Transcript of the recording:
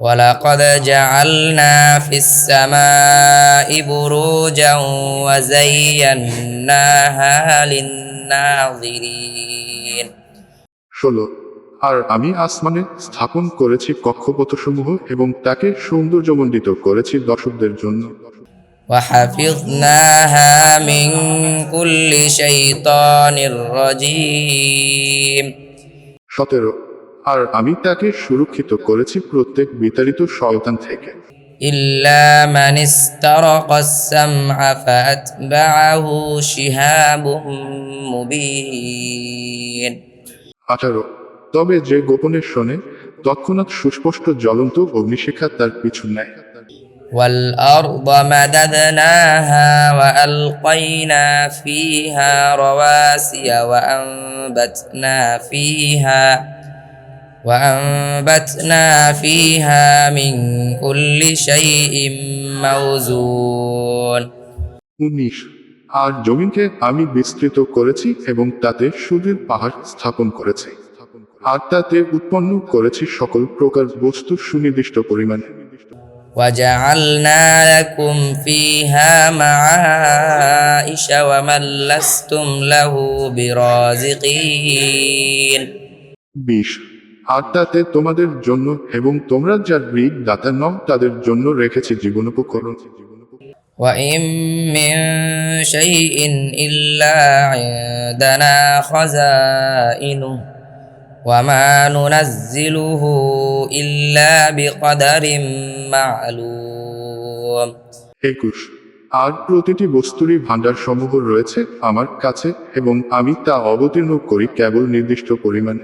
ولقد جعلنا في السماء بروجا وزيناها للناظرين ষোলো আর আমি আসমানে স্থাপন করেছি কক্ষপথসমূহ এবং তাকে সৌন্দর্যমণ্ডিত করেছি দর্শকদের জন্য وحفظناها من كل شيطان رجيم সতেরো আর আমি তাকে সুরক্ষিত করেছি প্রত্যেক বিতাড়িত শয়তান থেকে إلا من استرق السمع فأتبعه شهاب مبين আঠারো তবে যে গোপনে শোনে তৎক্ষণাৎ সুস্পষ্ট জ্বলন্ত অগ্নিশিখা তার পিছু নেয় والأرض مددناها وألقينا فيها رواسي وأنبتنا فيها وأنبتنا فيها من كل شيء موزون উনিশ আর জমিনকে আমি বিস্তৃত করেছি এবং তাতে সুদীর পাহাড় স্থাপন করেছি আর তাতে উৎপন্ন করেছি সকল প্রকার বস্তু সুনির্দিষ্ট পরিমাণে وجعلنا لكم فيها معايش ومن لستم له برازقين বিশ আর তাতে তোমাদের জন্য এবং তোমরা যার ঋগ দাতা নও তাদের জন্য রেখেছি জীবনোপকরণ وإن من شيء إلا عندنا خزائنه وما ننزله إلا بقدر معلوم একুশ আর প্রতিটি বস্তুরই ভাণ্ডার সমূহ রয়েছে আমার কাছে এবং আমি তা অবতীর্ণ করি কেবল নির্দিষ্ট পরিমাণে